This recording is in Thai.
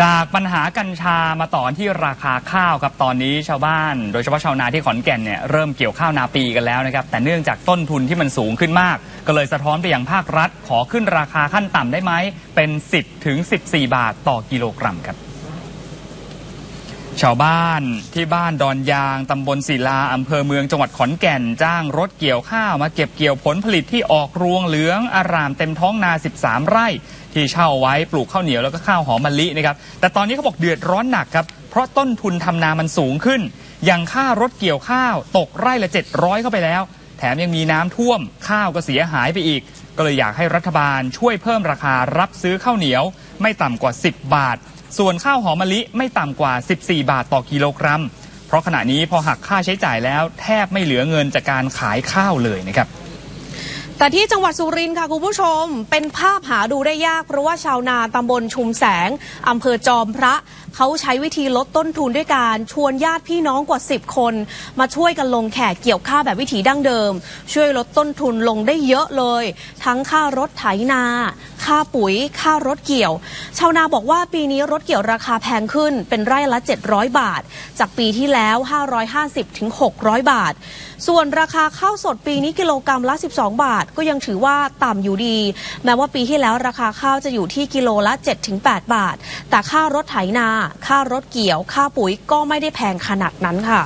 จากปัญหากัญชามาต่อที่ราคาข้าวครับตอนนี้ชาวบ้าน โดยเฉพาะชาวนาที่ขอนแก่นเนี่ยเริ่มเกี่ยวข้าวนาปีกันแล้วนะครับแต่เนื่องจากต้นทุนที่มันสูงขึ้นมาก ก็เลยสะท้อนไปยังภาครัฐ ขอขึ้นราคาขั้นต่ำได้ไหมเป็น 10ถึง14 บาทต่อกิโลกรัมครับ ชาวบ้านที่บ้านดอนยาง ตำบลศิลา อำเภอเมืองจังหวัดขอนแก่นจ้างรถเกี่ยวข้าวมาเก็บเกี่ยวผลผลิตที่ออกรวงเหลืองอารามเต็มท้องนา 13 ไร่ ที่เช่าไว้ปลูกข้าวเหนียวแล้วก็ข้าวหอมมะลินะครับ แต่ตอนนี้เขาบอกเดือดร้อนหนักครับ เพราะต้นทุนทำนามันสูงขึ้น อย่างค่ารถเกี่ยวข้าวตกไร่ละ 700 เข้าไปแล้ว แถมยังมีน้ำท่วมข้าวก็เสียหายไปอีก ก็เลยอยากให้รัฐบาลช่วยเพิ่มราคารับซื้อข้าวเหนียว ไม่ต่ำกว่า 10 บาท ส่วนข้าวหอมมะลิไม่ต่ำกว่า 14 บาทต่อกิโลกรัม เพราะขณะนี้พอหักค่าใช้จ่ายแล้วแทบไม่เหลือเงินจากการขายข้าวเลยนะครับ แต่ที่จังหวัดสุรินทร์ค่ะคุณผู้ชม เป็นภาพหาดูได้ยาก เพราะว่าชาวนาตำบลชุมแสงอำเภอจอมพระ เขาใช้วิธีลดต้นทุนด้วยการชวนญาติพี่น้องกว่า 10 คน มาช่วยกันลงแขกเกี่ยวข้าวแบบวิถีดั้งเดิม ช่วยลดต้นทุนลงได้เยอะเลย ทั้งค่ารถไถนา ค่าปุ๋ย ค่ารถเกี่ยว ชาวนาบอกว่าปีนี้รถเกี่ยวราคาแพงขึ้นเป็นไร่ละ 700 บาท จากปีที่แล้ว 550ถึง600 บาท ส่วนราคาข้าวสดปีนี้กิโลกรรัมละ 12 บาทก็ยังถือว่าต่ำอยู่ดี แม้ว่าปีที่แล้วราคาข้าวจะอยู่ที่กิโลละ 7-8 บาท แต่ค่ารถไถนา ค่ารถเกี่ยว ค่าปุ๋ยก็ไม่ได้แพงขนาดนั้นค่ะ